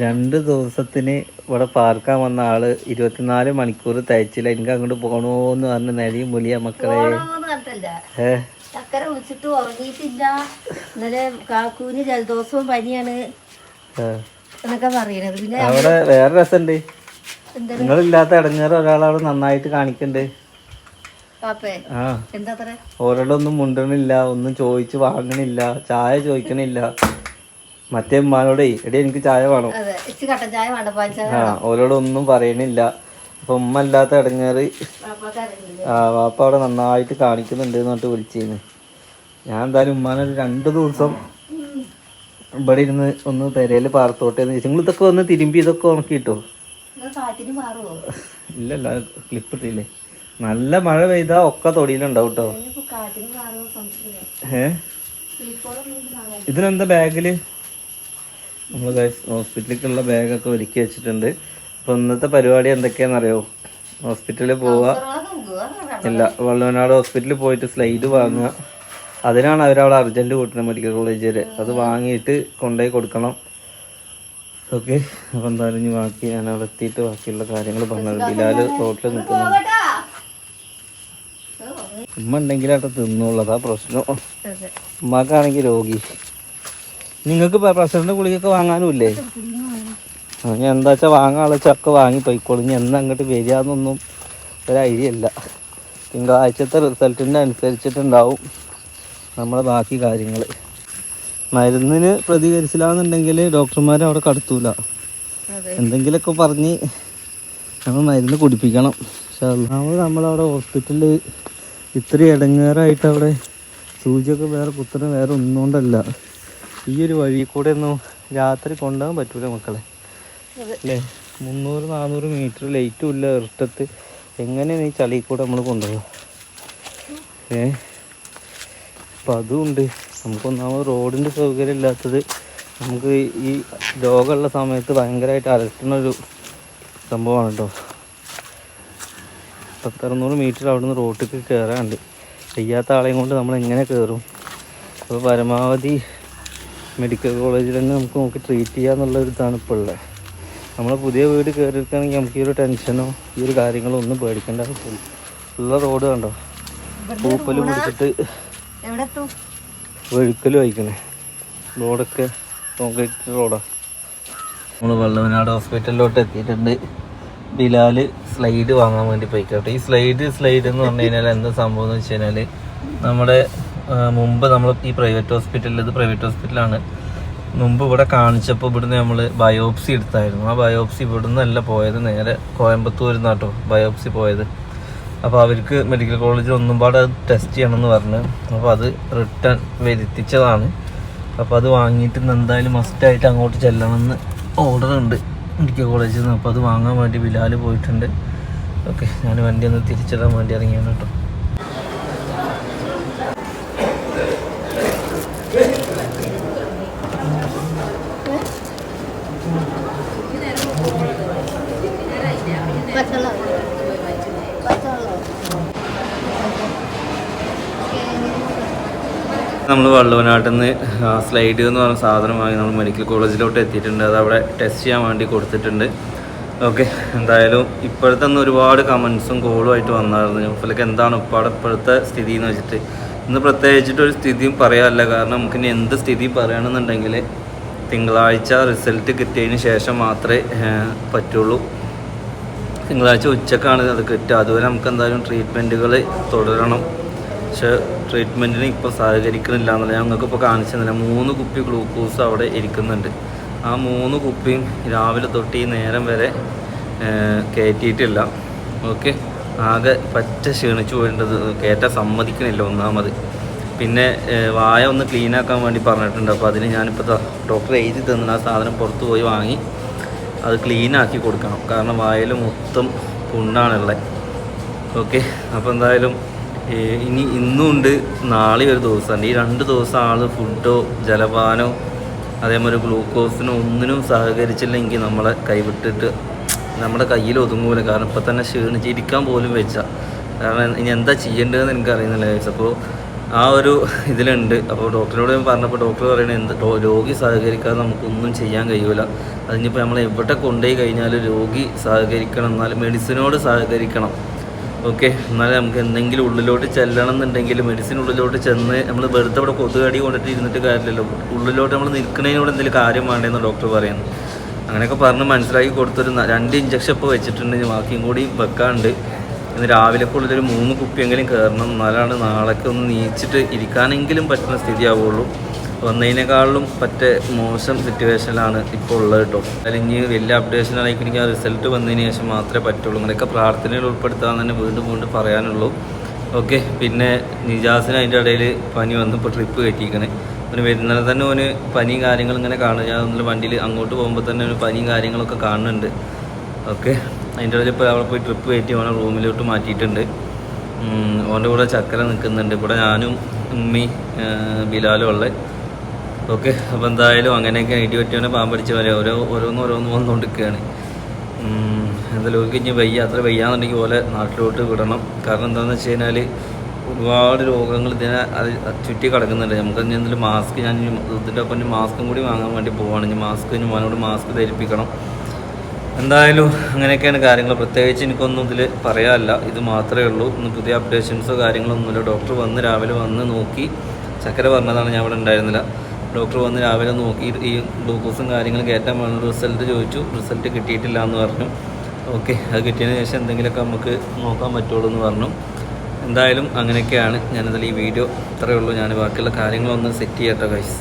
രണ്ട് ദിവസത്തിന് ഇവിടെ പാർക്കാൻ വന്ന ആൾ ഇരുപത്തിനാല് മണിക്കൂർ തയ്ച്ചില്ല. എനിക്ക് അങ്ങോട്ട് പോകണോന്ന് പറഞ്ഞ നെരിയും മുലിയ മക്കളെ. പോണോന്ന് ചക്കര വിളിച്ചിട്ട് ഉറങ്ങിയിട്ടില്ല. ഇന്നലെ കാക്കൂന് ജലദോഷവും പനിയാണ്. എന്നൊക്കെ പറയണത്. പിന്നെ അവിടെ വേറെ രസമുണ്ട് നിങ്ങളില്ലാത്ത ഇടങ്ങേറ് ഒരാളവിടെ നന്നായിട്ട് കാണിക്കണ്ട്. ഓരോടൊന്നും മുണ്ടണില്ല ഒന്നും ചോദിച്ച് വാങ്ങണില്ല ചായ ചോദിക്കണില്ല. മറ്റേ ഉമ്മാനോടേ എടി എനിക്ക് ചായ വേണം. ആ ഓരോടൊന്നും പറയണില്ല. അപ്പൊ ഉമ്മ അല്ലാത്ത ഇടങ്ങേറ്. ആ വാപ്പ അവിടെ നന്നായിട്ട് കാണിക്കുന്നുണ്ട് എന്ന് പറഞ്ഞിട്ട് വിളിച്ചിരുന്നു ഞാൻ എന്തായാലും ഉമ്മാനൊരു രണ്ട് ദിവസം ഇവിടെ ഇരുന്ന് ഒന്ന് പെരയിൽ പാർത്തോട്ടെ എന്ന് ചോദിച്ചു നിങ്ങൾ ഇതൊക്കെ ഒന്ന് തിരുമ്പി ഇതൊക്കെ ഉണക്കിട്ടോ ഇല്ലല്ല ക്ലിപ്പ് ഇട്ടില്ലേ? നല്ല മഴ പെയ്താ ഒക്കെ തൊടിയിലുണ്ടാവും കേട്ടോ. ഏ? ഇതിനെന്താ ബാഗിൽ? നമ്മൾ ഹോസ്പിറ്റലിലേക്കുള്ള ബാഗൊക്കെ ഒരുക്കി വെച്ചിട്ടുണ്ട്. അപ്പോൾ ഇന്നത്തെ പരിപാടി എന്തൊക്കെയാണെന്നറിയോ? ഹോസ്പിറ്റലിൽ പോവുക ഇല്ല വള്ളുവനാട് ഹോസ്പിറ്റലിൽ പോയിട്ട് സ്ലൈഡ് വാങ്ങുക. അതിനാണ് അവരവിടെ അർജന്റ് കൂട്ടുന്നത് മെഡിക്കൽ കോളേജിൽ അത് വാങ്ങിയിട്ട് കൊണ്ടുപോയി കൊടുക്കണം. ഓക്കെ അപ്പം എന്തായാലും ഇനി ബാക്കി ഞാൻ അവിടെ എത്തിയിട്ട് ബാക്കിയുള്ള കാര്യങ്ങൾ പറഞ്ഞത് ബിലാൽ റോട്ടിൽ നിൽക്കുന്നു. ഉമ്മ ഉണ്ടെങ്കിൽ അവിടെ തിന്നുള്ളതാ പ്രശ്നം. ഉമ്മാക്കാണെങ്കിൽ രോഗി. നിങ്ങൾക്ക് പ്രസിഡന്റ് ഗുളികയൊക്കെ വാങ്ങാനുമില്ലേ? ഞാൻ എന്താ വെച്ചാൽ വാങ്ങാനുള്ള ചക്ക വാങ്ങി പോയിക്കോളും. ഇനി എന്നാ അങ്ങോട്ട് വരികയെന്നൊന്നും ഒരു ഐഡിയ ഇല്ല തിങ്കളാഴ്ചത്തെ റിസൾട്ടിന്റെ അനുസരിച്ചിട്ടുണ്ടാവും നമ്മളെ ബാക്കി കാര്യങ്ങൾ മരുന്നിന് പ്രതികരിച്ചില്ലാന്നുണ്ടെങ്കിൽ ഡോക്ടർമാർ അവിടെ കടത്തൂല. എന്തെങ്കിലുമൊക്കെ പറഞ്ഞ് നമ്മൾ മരുന്ന് കുടിപ്പിക്കണം. പക്ഷെ നമ്മൾ നമ്മളവിടെ ഹോസ്പിറ്റലിൽ ഇത്രയും ഇടങ്ങേറായിട്ട് അവിടെ സൂചിയൊക്കെ വേറെ കുത്തനെ വേറെ ഒന്നുകൊണ്ടല്ല. ഈ ഒരു വഴി കൂടെ ഒന്നും രാത്രി കൊണ്ടുപോകാൻ പറ്റൂല മക്കളെ. അല്ലേ? മുന്നൂറ് നാനൂറ് മീറ്റർ ലൈറ്റും ഇല്ല ഇഷ്ടത്ത് എങ്ങനെയാണ് ഈ ചളി കൂടെ നമ്മൾ കൊണ്ടുപോകുക ഏ? അപ്പം അതുകൊണ്ട് നമുക്കൊന്നാമത് റോഡിന്റെ സൗകര്യം ഇല്ലാത്തത് നമുക്ക് ഈ രോഗമുള്ള സമയത്ത് ഭയങ്കരമായിട്ട് അലട്ടുന്ന ഒരു സംഭവമാണ് കേട്ടോ. പത്തറുന്നൂറ് മീറ്റർ അവിടെ നിന്ന് റോട്ടിലേക്ക് കയറാനുണ്ട് ചെയ്യാത്ത ആളെയും കൊണ്ട് നമ്മൾ എങ്ങനെ കയറും അപ്പോൾ പരമാവധി മെഡിക്കൽ കോളേജിൽ തന്നെ നമുക്ക് നോക്കി ട്രീറ്റ് ചെയ്യാന്നുള്ള ഒരു ഇതാണ് ഇപ്പോൾ ഉള്ളത് നമ്മളെ പുതിയ വീട് കയറിയിരിക്കുകയാണെങ്കിൽ നമുക്ക് ഈ ഒരു ടെൻഷനോ ഈ ഒരു കാര്യങ്ങളോ ഒന്നും പേടിക്കേണ്ട ആവശ്യമില്ല. ഉള്ള റോഡ് കണ്ടോ? പൂപ്പൽ പിടിച്ചിട്ട് ഒഴുക്കൽ വഹിക്കണേ. റോഡൊക്കെ കോൺക്രീറ്റ് റോഡാണ് നമ്മൾ വള്ളവനാട് ഹോസ്പിറ്റലിലോട്ട് എത്തിയിട്ടുണ്ട്. ബിലാൽ സ്ലൈഡ് വാങ്ങാൻ വേണ്ടി പോയിക്കോട്ടെ. ഈ സ്ലൈഡ് സ്ലൈഡ് എന്ന് പറഞ്ഞു കഴിഞ്ഞാൽ എന്താ സംഭവം എന്ന് വെച്ച് കഴിഞ്ഞാൽ നമ്മുടെ മുമ്പ് നമ്മൾ ഈ പ്രൈവറ്റ് ഹോസ്പിറ്റലിൽ ഇത് പ്രൈവറ്റ് ഹോസ്പിറ്റലാണ് മുമ്പ് ഇവിടെ കാണിച്ചപ്പോൾ ഇവിടുന്ന് നമ്മൾ ബയോപ്സി എടുത്തായിരുന്നു. ആ ബയോപ്സി ഇവിടുന്ന് അല്ല പോയത് നേരെ കോയമ്പത്തൂരിൽ നിന്നാട്ടോ ബയോപ്സി പോയത്. അപ്പോൾ അവർക്ക് മെഡിക്കൽ കോളേജിൽ ഒന്നും പാടെ ടെസ്റ്റ് ചെയ്യണമെന്ന് പറഞ്ഞു. അപ്പോൾ അത് റിട്ടേൺ വരുത്തിച്ചതാണ്. അപ്പോൾ അത് വാങ്ങിയിട്ട് എന്തായാലും മസ്റ്റായിട്ട് അങ്ങോട്ട് ചെല്ലണമെന്ന് ഓർഡർ ഉണ്ട് മെഡിക്കൽ കോളേജിൽ നിന്ന് അപ്പോൾ അത് വാങ്ങാൻ വേണ്ടി ബിലാൽ പോയിട്ടുണ്ട്. ഓക്കെ ഞാൻ വണ്ടി ഒന്ന് തിരിച്ചിടാൻ വേണ്ടി ഇറങ്ങിയാണ് കേട്ടോ നമ്മൾ വള്ളുവനാട്ടിൽ നിന്ന് സ്ലൈഡ് എന്ന് പറഞ്ഞ സാധനം വാങ്ങി നമ്മൾ മെഡിക്കൽ കോളേജിലോട്ട് എത്തിയിട്ടുണ്ട്. അത് അവിടെ ടെസ്റ്റ് ചെയ്യാൻ വേണ്ടി കൊടുത്തിട്ടുണ്ട്. ഓക്കെ എന്തായാലും ഇപ്പോഴത്തെ ഒന്ന് ഒരുപാട് കമൻസും കോളും ആയിട്ട് വന്നായിരുന്നു. ഞങ്ങൾക്ക് എന്താണ് ഇപ്പോഴത്തെ സ്ഥിതി എന്ന് വെച്ചിട്ട്. ഇന്ന് പ്രത്യേകിച്ചിട്ടൊരു സ്ഥിതിയും പറയാറില്ല കാരണം നമുക്ക് ഇനി എന്ത് സ്ഥിതി പറയണമെന്നുണ്ടെങ്കിൽ തിങ്കളാഴ്ച റിസൾട്ട് കിട്ടിയതിന് ശേഷം മാത്രമേ പറ്റുള്ളൂ. തിങ്കളാഴ്ച ഉച്ചക്കാണ് അത് കിട്ടുക. അതുവരെ നമുക്ക് എന്തായാലും ട്രീറ്റ്മെന്റുകൾ തുടരണം. പക്ഷെ ട്രീറ്റ്മെന്റിന് ഇപ്പോൾ സഹകരിക്കണില്ല എന്നുള്ള ഞാൻ നിങ്ങൾക്ക് ഇപ്പോൾ കാണിച്ചു തന്നില്ല. മൂന്ന് കുപ്പി ഗ്ലൂക്കോസ് അവിടെ ഇരിക്കുന്നുണ്ട്. ആ മൂന്ന് കുപ്പിയും രാവിലെ തൊട്ട് ഈ നേരം വരെ കയറ്റിയിട്ടില്ല ഓക്കെ? ആകെ പറ്റ ക്ഷീണിച്ചു പോയിട്ടുണ്ട്. കയറ്റാൻ സമ്മതിക്കണില്ല ഒന്നാമത്. പിന്നെ വായ ഒന്ന് ക്ലീനാക്കാൻ വേണ്ടി പറഞ്ഞിട്ടുണ്ട്. അപ്പോൾ അതിന് ഞാനിപ്പോൾ ഡോക്ടർ എഴുതി തന്നിട്ട് ആ സാധനം പുറത്ത് പോയി വാങ്ങി. അത് ക്ലീൻ ആക്കി കൊടുക്കണം. കാരണം വായിൽ മൊത്തം പുണ്ണാണുള്ളത് ഓക്കെ അപ്പോൾ എന്തായാലും ഇനി ഇന്നും ഉണ്ട് നാളെ ഒരു ദിവസമുണ്ട്. ഈ രണ്ട് ദിവസം ആൾ ഫുഡോ ജലപാനോ അതേമാതിരി ഗ്ലൂക്കോസിനോ ഒന്നിനും സഹകരിച്ചില്ലെങ്കിൽ നമ്മളെ കൈവിട്ടിട്ട് നമ്മുടെ കയ്യിൽ ഒതുങ്ങൂല. കാരണം ഇപ്പം തന്നെ ക്ഷീണിച്ചിരിക്കാൻ പോലും വെച്ച. കാരണം ഇനി എന്താ ചെയ്യേണ്ടതെന്ന് എനിക്കറിയുന്നില്ല ചോദിച്ചപ്പോൾ ആ ഒരു ഇതിലുണ്ട്. അപ്പോൾ ഡോക്ടറോട് ഞാൻ പറഞ്ഞപ്പോൾ ഡോക്ടർ പറയുന്നത് എന്ത് രോഗി സഹകരിക്കാതെ നമുക്കൊന്നും ചെയ്യാൻ കഴിയൂല. അതിനിപ്പോൾ നമ്മൾ എവിടെ കൊണ്ടുപോയി കഴിഞ്ഞാൽ രോഗി സഹകരിക്കണം എന്നാലും മെഡിസിനോട് സഹകരിക്കണം. ഓക്കെ? എന്നാലും നമുക്ക് എന്തെങ്കിലും ഉള്ളിലോട്ട് ചെല്ലണം എന്നുണ്ടെങ്കിൽ മെഡിസിൻ ഉള്ളിലോട്ട് ചെന്ന് നമ്മൾ വെറുതെ അവിടെ കൊതുകടി കൊണ്ടിട്ട് ഇരുന്നിട്ട് കാര്യമില്ലല്ലോ. ഉള്ളിലോട്ട് നമ്മൾ നിൽക്കുന്നതിനോട് എന്തെങ്കിലും കാര്യം വേണ്ടതെന്ന് ഡോക്ടർ പറയുന്നു. അങ്ങനെയൊക്കെ പറഞ്ഞ് മനസ്സിലാക്കി കൊടുത്തൊരു രണ്ട് ഇഞ്ചക്ഷൻ ഇപ്പോൾ വെച്ചിട്ടുണ്ടെങ്കിൽ ബാക്കിയും കൂടി വെക്കാണ്ട്. ഇന്ന് രാവിലെ കൂടുതലൊരു മൂന്ന് കുപ്പിയെങ്കിലും കയറണം. എന്നാലാണ് നാളേക്ക് ഒന്ന് നീച്ചിട്ട് ഇരിക്കാനെങ്കിലും പറ്റുന്ന സ്ഥിതിയാവുള്ളൂ. വന്നതിനേക്കാളും പറ്റ മോശം സിറ്റുവേഷനിലാണ് ഇപ്പോൾ ഉള്ളത് കേട്ടോ. അല്ലെങ്കിൽ വലിയ അപ്ഡേഷൻ എനിക്ക് ആ റിസൾട്ട് വന്നതിന് ശേഷം മാത്രമേ പറ്റുള്ളൂ. അങ്ങനെയൊക്കെ പ്രാർത്ഥനയിൽ ഉൾപ്പെടുത്താൻ തന്നെ വീണ്ടും വീണ്ടും പറയാനുള്ളൂ. ഓക്കെ പിന്നെ നിജാസിന് അതിന്റെ ഇടയിൽ പനി വന്ന് ഇപ്പോൾ ട്രിപ്പ് കയറ്റിയിരിക്കണേ അവന് വരുന്നത് തന്നെ അവന് പനിയും കാര്യങ്ങളും ഇങ്ങനെ കാണുക ഞാൻ വണ്ടിയിൽ അങ്ങോട്ട് പോകുമ്പോൾ തന്നെ ഒരു പനിയും കാര്യങ്ങളൊക്കെ കാണുന്നുണ്ട്. ഓക്കെ. അതിന്റെ ഇടയിൽ ഇപ്പോൾ അവിടെ പോയി ട്രിപ്പ് കയറ്റി ഓനെ റൂമിലോട്ട് മാറ്റിയിട്ടുണ്ട്. ഓന്റെ കൂടെ ചക്കര നിൽക്കുന്നുണ്ട്. ഇവിടെ ഞാനും ഉമ്മി ബിലാലും ഉള്ളത് ഓക്കെ അപ്പോൾ എന്തായാലും അങ്ങനെയൊക്കെ ഇടി പറ്റിയോനെ പാമ്പടിച്ച് വരെ ഓരോ ഓരോന്ന് ഓരോന്ന് വന്നുകൊണ്ടിരിക്കുകയാണ് എന്താ എന്തായാലും ഓർക്ക് ഇനി വയ്യ അത്ര വയ്യാന്നുണ്ടെങ്കിൽ പോലെ നാട്ടിലോട്ട് വിടണം. കാരണം എന്താണെന്ന് വെച്ച് കഴിഞ്ഞാൽ ഒരുപാട് രോഗങ്ങൾ ഇതിനെ അത് ചുറ്റി കിടക്കുന്നുണ്ട്. നമുക്ക് എന്തെങ്കിലും മാസ്ക് ഞാൻ ഇതിന്റെ ഒപ്പം മാസ്കും കൂടി വാങ്ങാൻ വേണ്ടി പോവാണ്. ഇനി മാസ്ക് ഇനി മോനോട് മാസ്ക് ധരിപ്പിക്കണം. എന്തായാലും അങ്ങനെയൊക്കെയാണ് കാര്യങ്ങൾ. പ്രത്യേകിച്ച് എനിക്കൊന്നും ഇതിൽ പറയാനില്ല. ഇത് മാത്രമേ ഉള്ളൂ. ഇന്ന് പുതിയ അപ്ഡേഷൻസോ കാര്യങ്ങളൊന്നുമില്ല ഡോക്ടർ വന്ന് രാവിലെ വന്ന് നോക്കി. ചക്കര പറഞ്ഞതാണ് ഞാൻ ഇവിടെ ഉണ്ടായിരുന്നില്ല. ഡോക്ടർ വന്ന് രാവിലെ നോക്കി. ഈ ഗ്ലൂക്കോസും കാര്യങ്ങളും കയറ്റാൻ വേണ്ട റിസൾട്ട് ചോദിച്ചു. റിസൾട്ട് കിട്ടിയിട്ടില്ല എന്ന് പറഞ്ഞു. ഓക്കെ അത് കിട്ടിയതിന് ശേഷം എന്തെങ്കിലുമൊക്കെ നമുക്ക് നോക്കാൻ പറ്റുള്ളൂ എന്ന് പറഞ്ഞു. എന്തായാലും അങ്ങനെയൊക്കെയാണ്. ഞാനിതിൽ ഈ വീഡിയോ ഇത്രയേ ഉള്ളൂ. ഞാൻ ബാക്കിയുള്ള കാര്യങ്ങളൊന്ന് സെറ്റ് ചെയ്യട്ടെ ഗൈസ്